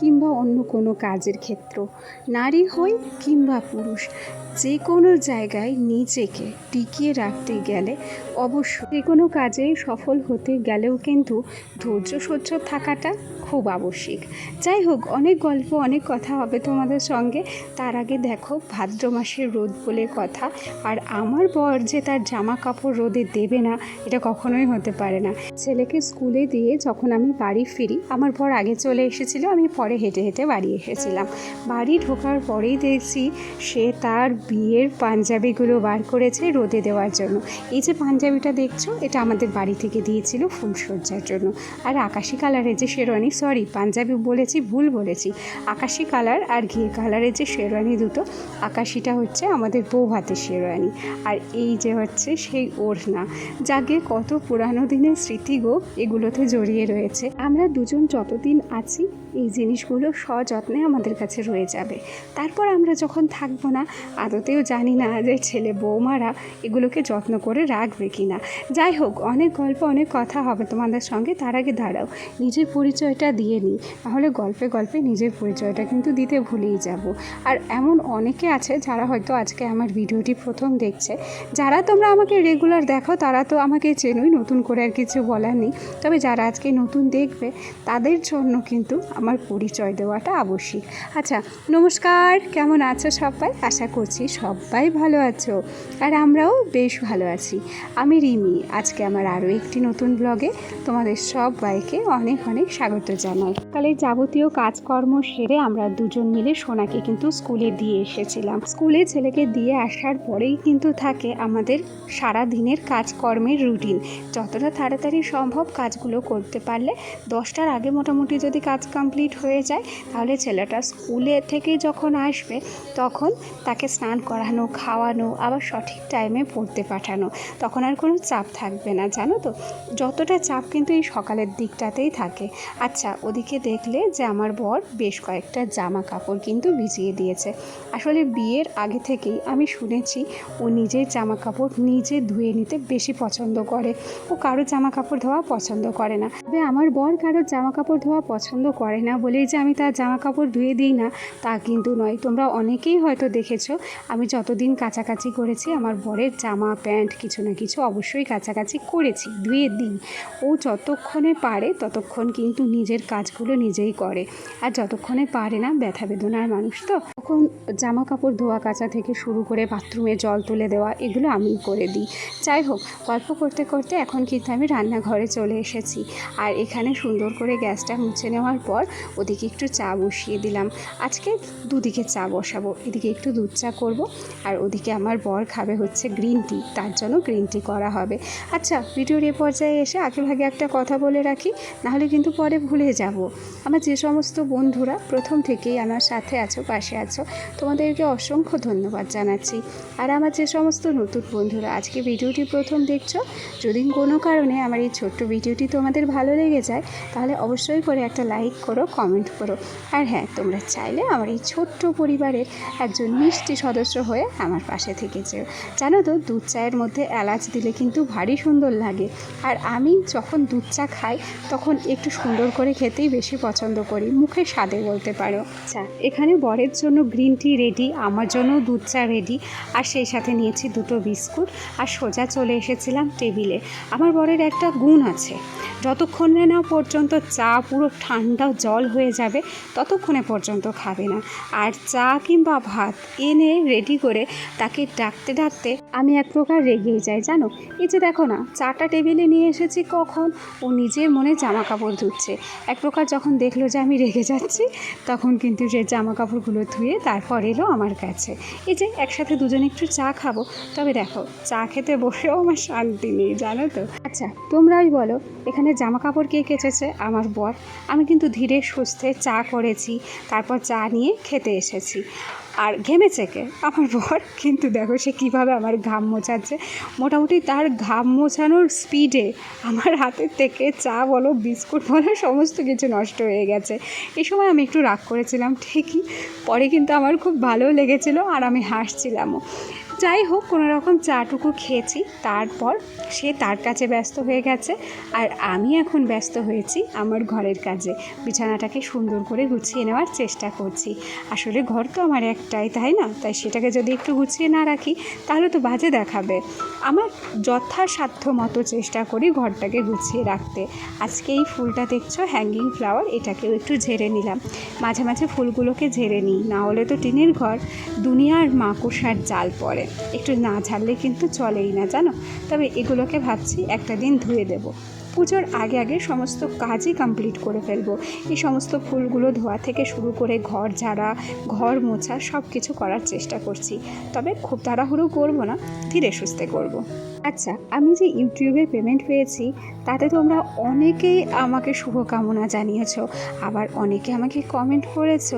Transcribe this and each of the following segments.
কিংবা অন্য কোনো কাজের ক্ষেত্র। নারী হই কিংবা পুরুষ যে কোনো জায়গায় নিজেকে টিকিয়ে রাখতে গেলে অবশ্যই যে কোনো কাজে সফল হতে গেলেও কিন্তু ধৈর্য সহ্য থাকাটা খুব আবশ্যিক। যাই হোক অনেক গল্প, অনেক কথা হবে তোমাদের সঙ্গে। তার আগে দেখো, ভাদ্র মাসের রোদ বলে কথা। আর আমার বর যে তার জামা কাপড় রোদে দেবে না, এটা কখনোই হতে পারে না। ছেলেকে স্কুলে দিয়ে যখন আমি বাড়ি ফিরি, আমার বর আগে চলে এসেছিল, আমি পরে হেঁটে হেঁটে বাড়ি এসেছিলাম। বাড়ি ঢোকার পরেই দেখছি, সে তার বিয়ের পাঞ্জাবিগুলো বার করেছে রোদে দেওয়ার জন্য। এই যে পাঞ্জাবিটা দেখছ, এটা আমাদের বাড়ি থেকে দিয়েছিল ফুলসজ্জার জন্য। আর আকাশি কালারের যে শেরওয়ানি সরি, পাঞ্জাবি বলেছি, ভুল বলেছি। আকাশি কালার আর ঘি কালারের যে শেরওয়ানি দুটো, আকাশিটা হচ্ছে আমাদের বউ হাতের শেরওয়ানি। আর এই যে হচ্ছে সেই ওড়না যাকে কত পুরানো দিনের স্মৃতি গো, এগুলোতে জড়িয়ে রয়েছে। আমরা দুজন যতদিন আছি, এই জিনিসগুলো সযত্নে আমাদের কাছে রয়ে যাবে। তারপর আমরা যখন থাকব না, আদতেও জানি না যে ছেলে বৌমারা এগুলোকে যত্ন করে রাখবে কি না যাই হোক, অনেক গল্প, অনেক কথা হবে তোমাদের সঙ্গে, তার আগে দাঁড়াও। নিজের পরিচয়টা দিয়ে নিই, তাহলে গল্পে গল্পে নিজের পরিচয়টা কিন্তু দিতে ভুলেই যাব। আর এমন অনেকে আছে যারা হয়তো আজকে আমার ভিডিওটি প্রথম দেখছে, যারা তোমরা আমাকে রেগুলার দেখো, তারা তো আমাকে চেনোই, নতুন করে আর কিছু বলার নেই। তবে যারা আজকে নতুন দেখবে, তাদের জন্য কিন্তু আমার পরিচয় দেওয়াটা আবশ্যিক। আচ্ছা নমস্কার, কেমন আছো সবাই? আশা করছি সবাই ভালো আছো। আর আমরাও বেশ ভালো আছি। আমি রিমি, আজকে আমার আরও একটি নতুন ব্লগে তোমাদের সবাইকে অনেক অনেক স্বাগত জানাই। সকালে যাবতীয় কাজকর্ম সেরে আমরা দুজন মিলে সোনাকে কিন্তু স্কুলে দিয়ে এসেছিলাম। স্কুলে ছেলেকে দিয়ে আসার পরেই কিন্তু থাকে আমাদের সারা দিনের কাজকর্মের রুটিন। যতটা তাড়াতাড়ি সম্ভব কাজগুলো করতে পারলে দশটার আগে মোটামুটি যদি কাজ কমপ্লিট হয়ে যায়, তাহলে ছেলেটা স্কুলে থেকে যখন আসবে, তখন তাকে স্নান করানো, খাওয়ানো, আবার সঠিক টাইমে পড়তে পাঠানো। তখন আর কোনো চাপ থাকবে না, জানো তো? যতটা চাপ কিন্তু এই সকালের দিকটাতেই থাকে। আচ্ছা ওদিকে দেখলে যে আমার বর বেশ কয়েকটা জামা কাপড় কিন্তু ভিজিয়ে দিয়েছে। আসলে বিয়ের আগে থেকেই আমি শুনেছি ও নিজের জামা কাপড় নিজে ধুয়ে নিতে বেশি পছন্দ করে। ও কারও জামা কাপড় ধোয়া পছন্দ করে না। তবে আমার বর কারোর জামা কাপড় ধোয়া পছন্দ করে না বলেই যে আমি তার জামা কাপড় ধুয়ে দিই না, তা কিন্তু নয়। তোমরা অনেকেই হয়তো দেখেছ, আমি যতদিন কাছাকাছি করেছি আমার বরের জামা, প্যান্ট কিছু না কিছু অবশ্যই কাছাকাছি করেছি, ধুয়ে দিই। ও যতক্ষণে পারে ততক্ষণ কিন্তু নিজের কাজগুলো নিজেই করে। আর যতক্ষণে পারে না, ব্যথা বেদনার মানুষ তো। তখন জামা কাপড় ধোয়া, কাচা থেকে শুরু করে বাথরুমে জল তুলে দেওয়া, এগুলো আমিই করে দিই। যাই হোক, গল্প করতে করতে এখন কিন্তু আমি রান্নাঘরে চলে এসেছি। আর এখানে সুন্দর করে গ্যাসটা মুছে নেওয়ার পর ওদিকে একটু চা বসিয়ে দিলাম। আজকে দুদিকে চা বসাবো, এদিকে একটু দুধ চা করব আর ওদিকে আমার বর খাবে হচ্ছে গ্রিন টি, তার জন্য গ্রিন টি করা হবে। আচ্ছা ভিডিওর এ পর্যায়ে এসে আগে ভাগে একটা কথা বলে রাখি, নাহলে কিন্তু পরে ভুলে যাব। আমার যে সমস্ত বন্ধুরা প্রথম থেকেই আমার সাথে আছো, পাশে আছো, তোমাদেরকে অসংখ্য ধন্যবাদ জানাচ্ছি। আর আমার যে সমস্ত নতুন বন্ধুরা, আজকে ভিডিওটি প্রথম দেখছ, যদি কোনো কারণে আমার এই ছোট্ট ভিডিওটি তোমাদের ভালো লেগে যায়, তাহলে অবশ্যই করে একটা লাইক করো কমেন্ট করো। আর হ্যাঁ তোমরা চাইলে আমার এই ছোট্ট পরিবারের একজন মিষ্টি সদস্য হয়ে আমার পাশে থেকে যেও। জানো তো, দুধ চায়ের মধ্যে এলাচ দিলে কিন্তু ভারী সুন্দর লাগে। আর আমি যখন দুধ চা খাই, তখন একটু সুন্দর করে খেতেই বেশি পছন্দ করি। মুখে স্বাদে বলতে পারো। আচ্ছা এখানে বরের জন্য গ্রিন টি রেডি আমার জন্য দুধ চা রেডি আর সেই সাথে নিয়েছি দুটো বিস্কুট। আর সোজা চলে এসেছিলাম টেবিলে। আমার বরের একটা গুণ আছে, যতক্ষণে না পর্যন্ত চা পুরো ঠান্ডা জল হয়ে যাবে, ততক্ষণে পর্যন্ত খাবে না। আর চা কিংবা ভাত এনে রেডি করে তাকে ডাকতে ডাকতে আমি এক প্রকার রেগেই যাই, জানো? এই যে দেখো না, চাটা টেবিলে নিয়ে এসেছি কখন? ও নিজের মনে জামা কাপড় ধুচ্ছে। এক প্রকার যখন দেখল যে আমি রেগে যাচ্ছি, তখন কিন্তু সে জামা কাপড়গুলো ধুয়ে তারপর এলো আমার কাছে। এই যে একসাথে দুজনে একটু চা খাব। তবে দেখো, চা খেতে বসেও আমার শান্তি নেই, জানো তো? আচ্ছা তোমরাই বলো, এখানে জামা কাপড় কে কেচেছে? আমার বর। আমি কিন্তু ধীরে সুস্থে চা করেছি, তারপর চা নিয়ে খেতে এসেছি। আর ঘেমেছে কে? আমার বর। কিন্তু দেখো সে কীভাবে আমার ঘাম মোছাচ্ছে। মোটামুটি তার ঘাম মোছানোর স্পিডে আমার হাতের থেকে চা বলো, বিস্কুট বলো, সমস্ত কিছু নষ্ট হয়ে গেছে। এই সময় আমি একটু রাগ করেছিলাম, ঠিকই। পরে কিন্তু আমার খুব ভালো লেগেছিলো আর আমি হাসছিলামও। যাই হোক, কোনো রকম চাটুকু খেয়েছি, তারপর সে তার কাছে ব্যস্ত হয়ে গেছে আর আমি এখন ব্যস্ত হয়েছি আমার ঘরের কাজে। বিছানাটাকে সুন্দর করে গুছিয়ে নেওয়ার চেষ্টা করছি। আসলে ঘর তো আমার একটাই, তাই না? তাই সেটাকে যদি একটু গুছিয়ে না রাখি, তাহলে তো বাজে দেখাবে। আমার যথাসাধ্য মতো চেষ্টা করি ঘরটাকে গুছিয়ে রাখতে। আজকে এই ফুলটা দেখছ হ্যাঙ্গিং ফ্লাওয়ার এটাকেও একটু ঝেড়ে নিলাম। মাঝে মাঝে ফুলগুলোকে ঝেড়ে নিই, না হলে তো টিনের ঘর, দুনিয়ার মাকুসার জাল পড়ে। একটু না ঝাড়লে কিন্তু চলেই না, জানো? তবে এগুলোকে ভাবছি একটা দিন ধুয়ে দেবো। পুজোর আগে আগে সমস্ত কাজই কমপ্লিট করে ফেলব। এই সমস্ত ফুলগুলো ধোয়া থেকে শুরু করে ঘর ঝাড়া, ঘর মোছা সব কিছু করার চেষ্টা করছি। তবে খুব তাড়াহুড়ো করব না, ধীরে সুস্থে করব। আচ্ছা আমি যে ইউটিউবে পেমেন্ট পেয়েছি, তাতে তোমরা অনেকেই আমাকে শুভকামনা জানিয়েছ। আবার অনেকে আমাকে কমেন্ট করেছ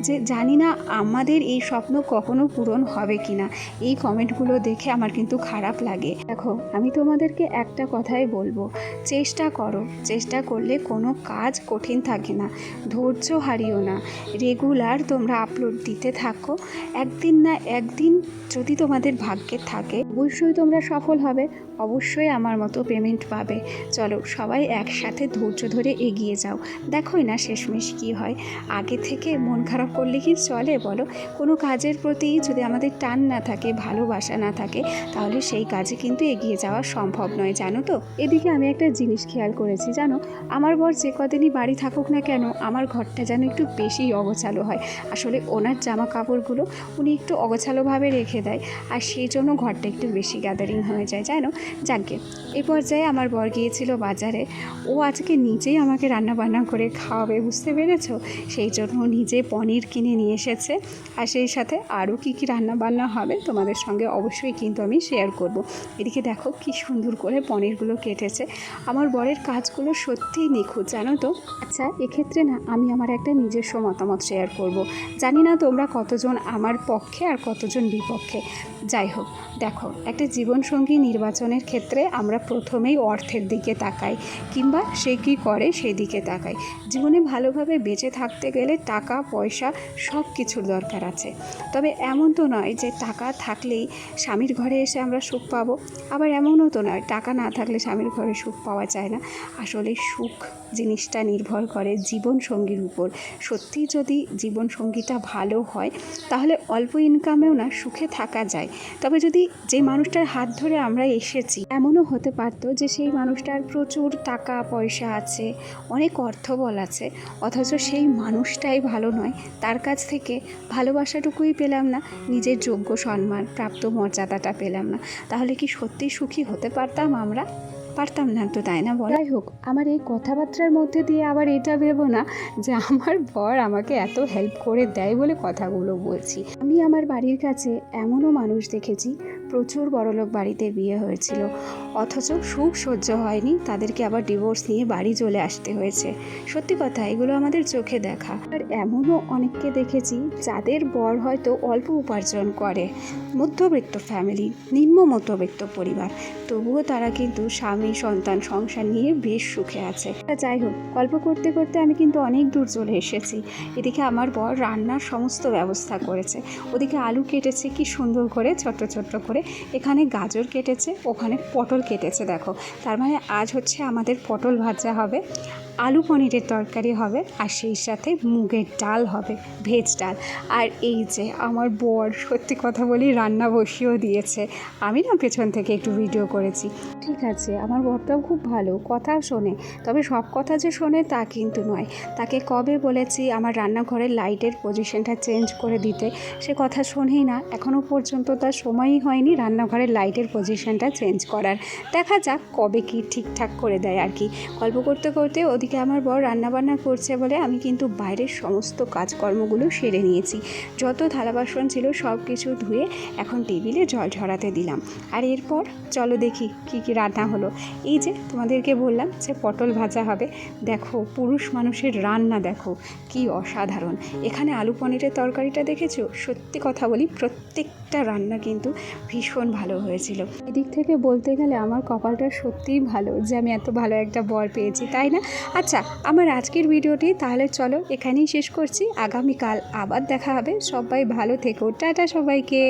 যে, জানি না আমাদের এই স্বপ্ন কখনো পূরণ হবে কি না এই কমেন্টগুলো দেখে আমার কিন্তু খারাপ লাগে। দেখো, আমি তোমাদেরকে একটা কথাই বলব। চেষ্টা করো। চেষ্টা করলে কোনো কাজ কঠিন থাকে না। ধৈর্য হারিও না। রেগুলার তোমরা আপলোড দিতে থাকো। একদিন না একদিন যদি তোমাদের ভাগ্যে থাকে, অবশ্যই তোমরা সফল হবে, অবশ্যই আমার মতো পেমেন্ট পাবে। চলো সবাই একসাথে ধৈর্য ধরে এগিয়ে যাও। দেখোই না শেষমেশ কী হয়। আগে থেকে মন খারাপ করলে কি চলে বলো? কোনো কাজের প্রতি যদি আমাদের টান না থাকে, ভালোবাসা না থাকে, তাহলে সেই কাজে কিন্তু এগিয়ে যাওয়া সম্ভব নয়, জানো তো? এদিকে আমি একটা জিনিস খেয়াল করেছি, জানো? আমার বর যে কদিনই বাড়ি থাকুক না কেন, আমার ঘরটা যেন একটু বেশি অগোছালো হয়। আসলে ওনার জামা কাপড়গুলো উনি একটু অগোছালোভাবে রেখে দেয়, আর সেই জন্য ঘরটা একটু বেশি গ্যাদারিং হয়ে যায়। জানো? যাকে এই পর্যায়ে আমার বর গিয়েছিল বাজারে। ও আজকে নিজেই আমাকে রান্না বান্না করে খাওয়াবে, বুঝতে পেরেছ? সেই জন্য নিজে পনির কিনে নিয়ে এসেছে। আর সেই সাথে আরও কী কী রান্না বান্না হবে তোমাদের সঙ্গে অবশ্যই কিন্তু আমি শেয়ার করব। এদিকে দেখো কি সুন্দর করে পনিরগুলো কেটেছে। আমার বরের কাজগুলো সত্যিই নিখুঁত, জানো তো? আচ্ছা এক্ষেত্রে না, আমি আমার একটা নিজস্ব মতামত শেয়ার করব। জানি না তোমরা কতজন আমার পক্ষে আর কতজন বিপক্ষে। যাই হোক, দেখো, একটা জীবনসঙ্গী নির্বাচনের ক্ষেত্রে আমরা প্রথমেই অর্থের দিকে তাকাই, কিংবা সে কী করে সেই দিকে তাকাই। জীবনে ভালোভাবে বেঁচে থাকতে গেলে টাকা, পয়সা সব কিছুর দরকার আছে। তবে এমন তো নয় যে টাকা থাকলেই স্বামীর ঘরে এসে আমরা সুখ পাবো। আবার এমনও তো নয়, টাকা না থাকলে স্বামীর ঘরে সুখ পাওয়া যায় না। আসলে সুখ জিনিসটা নির্ভর করে জীবনসঙ্গীর উপর। সত্যি যদি জীবনসঙ্গীটা ভালো হয়, তাহলে অল্প ইনকামেও না, সুখে থাকা যায়। তবে যদি যে মানুষটার হাত ধরে আমরা এসেছি, এমনও হতে পারতো যে সেই মানুষটার প্রচুর টাকা পয়সা আছে, অনেক অর্থবল আছে, অথচ সেই মানুষটাই ভালো নয়। তার কাছ থেকে ভালোবাসাটুকুই পেলাম না, নিজের যোগ্য সম্মান, প্রাপ্ত মর্যাদাটা পেলাম না। তাহলে কি সত্যি সুখী হতে পারতাম আমরা? পারতাম না তো, তাই না বলাই হোক, আমার এই কথাবার্তার মধ্যে দিয়ে আবার এটা ভেবো না যে আমার বর আমাকে এত হেল্প করে দেয় বলে কথাগুলো বলছি। আমি আমার বাড়ির কাছে এমনও মানুষ দেখেছি প্রচুর বড়লোক বাড়িতে বিয়ে হয়েছিল। অথচ সুখ সহ্য হয়নি, তাদেরকে আবার ডিভোর্স নিয়ে বাড়ি চলে আসতে হয়েছে। সত্যি কথা, এগুলো আমাদের চোখে দেখা। আর এমনও অনেককে দেখেছি, যাদের বর হয়তো অল্প উপার্জন করে। মধ্যবিত্ত ফ্যামিলি নিম্ন মধ্যবিত্ত পরিবার। তবুও তারা কিন্তু স্বামী, সন্তান, সংসার নিয়ে বেশ সুখে আছে। যাই হোক, গল্প করতে করতে আমি কিন্তু অনেক দূর চলে এসেছি। এদিকে আমার বর রান্নার সমস্ত ব্যবস্থা করেছে। ওদিকে আলু কেটেছে, কি সুন্দর করে, ছোট্ট ছোট্ট করে এখানে গাজর কেটেছে, ওখানে পটল কেটেছে, দেখো। তার মানে আজ হচ্ছে আমাদের পটল ভাজা হবে। আলু পনিরের তরকারি হবে আর সেই সাথে মুগের ডাল হবে, ভেজ ডাল। আর এই যে আমার বর সত্যি কথা বলি রান্না বসিয়েও দিয়েছে। আমি না পেছন থেকে একটু ভিডিও করেছি। ঠিক আছে, আমার বরটাও খুব ভালো কথা শোনে। তবে সব কথা যে শোনে তা কিন্তু নয়। তাকে কবে বলেছি আমার রান্নাঘরের লাইটের পজিশনটা চেঞ্জ করে দিতে? সে কথা শোনেই না। এখনও পর্যন্ত তার সময়ই হয়নি রান্নাঘরের লাইটের পজিশনটা চেঞ্জ করার। দেখা যাক কবে কি ঠিকঠাক করে দেয় আর কি। গল্প করতে করতে ওদিকে আমার বর রান্নাবান্না করছে বলে আমি কিন্তু বাইরের সমস্ত কাজকর্মগুলো সেরে নিয়েছি। যত থালা বাসন ছিল সব কিছু ধুয়ে এখন টেবিলে জল ঝরাতে দিলাম। আর এরপর চলো দেখি কি কি রান্না হলো। এই যে তোমাদেরকে বললাম যে পটল ভাজা হবে। দেখো, পুরুষ মানুষের রান্না দেখো, কি অসাধারণ। এখানে আলু পনিরের তরকারিটা দেখেছ? সত্যি কথা বলি, প্রত্যেকটা রান্না কিন্তু ভীষণ ভালো হয়েছিল। এদিক থেকে বলতে গেলে আমার কপালটা সত্যিই ভালো যে আমি এত ভালো একটা বর পেয়েছি, তাই না? আচ্ছা আমার আজকের ভিডিওটি তাহলে চলো এখানেই শেষ করছি। আগামীকাল আবার দেখা হবে। সবাই ভালো থেকো। টাটা সবাইকে।